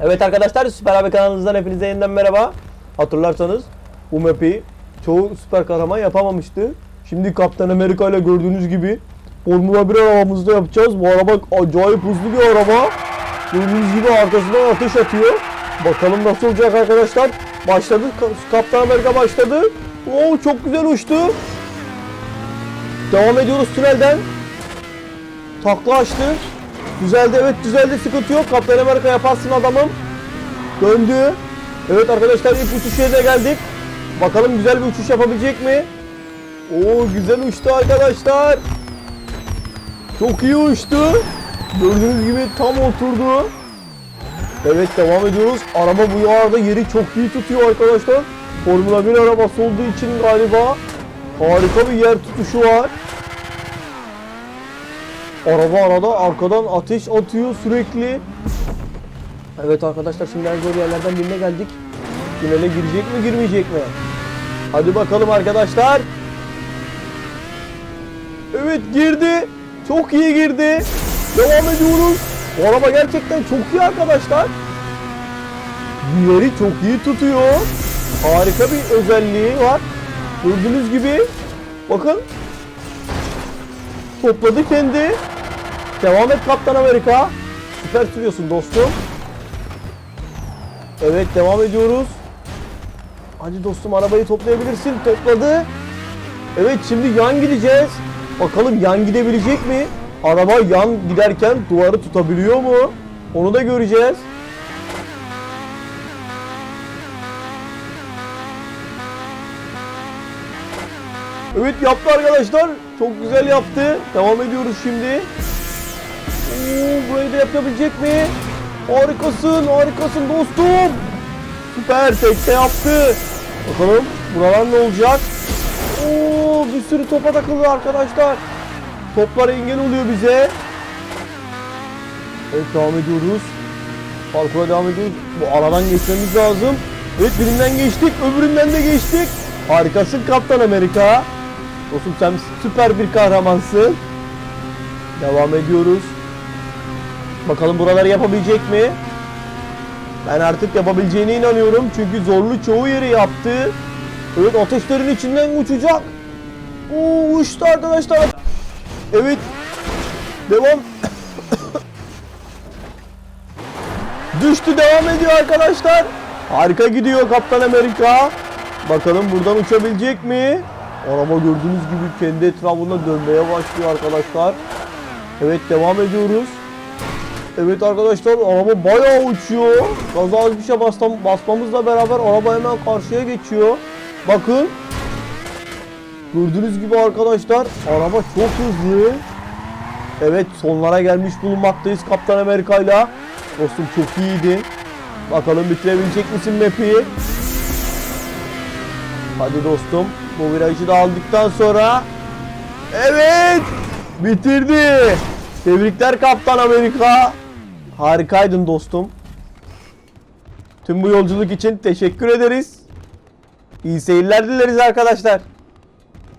Evet arkadaşlar Süper abi kanalımızdan hepinize yeniden merhaba. Hatırlarsanız bu map'i çoğu süper kahraman yapamamıştı. Şimdi Kaptan Amerika ile gördüğünüz gibi Formula 1 arabamızda yapacağız. Bu araba acayip hızlı bir araba. Gördüğünüz gibi arkasından ateş atıyor. Bakalım nasıl olacak arkadaşlar. Başladı. Ka- Kaptan Amerika başladı. Oo çok güzel uçtu. Devam ediyoruz tünelden. Takla açtı. Düzeldi evet düzeldi sıkıntı yok. Kaptan Amerika yaparsın adamım. Döndü. Evet arkadaşlar ilk uçuş yerine geldik. Bakalım güzel bir uçuş yapabilecek mi? Oo güzel uçtu arkadaşlar. Çok iyi uçtu. Gördüğünüz gibi tam oturdu. Evet devam ediyoruz. Araba bu arada yeri çok iyi tutuyor arkadaşlar. Formula 1 arabası olduğu için galiba harika bir yer tutuşu var. Araba arada arkadan ateş atıyor sürekli. Evet arkadaşlar şimdi en zor yerlerden birine geldik. Tünele girecek mi girmeyecek mi? Hadi bakalım arkadaşlar. Evet girdi. Çok iyi girdi. Devam ediyoruz. Bu araba gerçekten çok iyi arkadaşlar. Yeri çok iyi tutuyor. Harika bir özelliği var. Gördüğünüz gibi bakın topladı kendi. Devam et Kaptan Amerika. Süper sürüyorsun dostum. Evet devam ediyoruz. Hadi dostum arabayı toplayabilirsin. Topladı. Evet şimdi yan gideceğiz. Bakalım yan gidebilecek mi? Araba yan giderken duvarı tutabiliyor mu? Onu da göreceğiz. Evet yaptı arkadaşlar. Çok güzel yaptı. Devam ediyoruz şimdi. Oo, burayı da yapabilecek mi? Harikasın, harikasın dostum. Süper tekte yaptı. Bakalım buralar ne olacak? Oo, bir sürü topa takıldı arkadaşlar. Toplar engel oluyor bize. Evet devam ediyoruz. Parkura devam ediyoruz. Bu aradan geçmemiz lazım. Evet birinden geçtik, öbüründen de geçtik. Harikasın Kaptan Amerika. Dostum sen süper bir kahramansın. Devam ediyoruz. Bakalım buraları yapabilecek mi? Ben artık yapabileceğine inanıyorum. Çünkü zorlu çoğu yeri yaptı. Evet ateşlerin içinden uçacak. Oo uçtu arkadaşlar. Evet. Devam. Düştü devam ediyor arkadaşlar. Harika gidiyor Kaptan Amerika. Bakalım buradan uçabilecek mi? Araba gördüğünüz gibi kendi etrafında dönmeye başlıyor arkadaşlar. Evet devam ediyoruz. Evet arkadaşlar araba bayağı uçuyor. Gaza az bir şey basmam, basmamızla beraber araba hemen karşıya geçiyor. Bakın. Gördüğünüz gibi arkadaşlar araba çok hızlı. Evet sonlara gelmiş bulunmaktayız Kaptan Amerika ile. Dostum çok iyiydi. Bakalım bitirebilecek misin map'i? Hadi dostum. Bu virajı da aldıktan sonra Evet! Bitirdi. Tebrikler Kaptan Amerika. Harikaydın dostum. Tüm bu yolculuk için teşekkür ederiz. İyi seyirler dileriz arkadaşlar.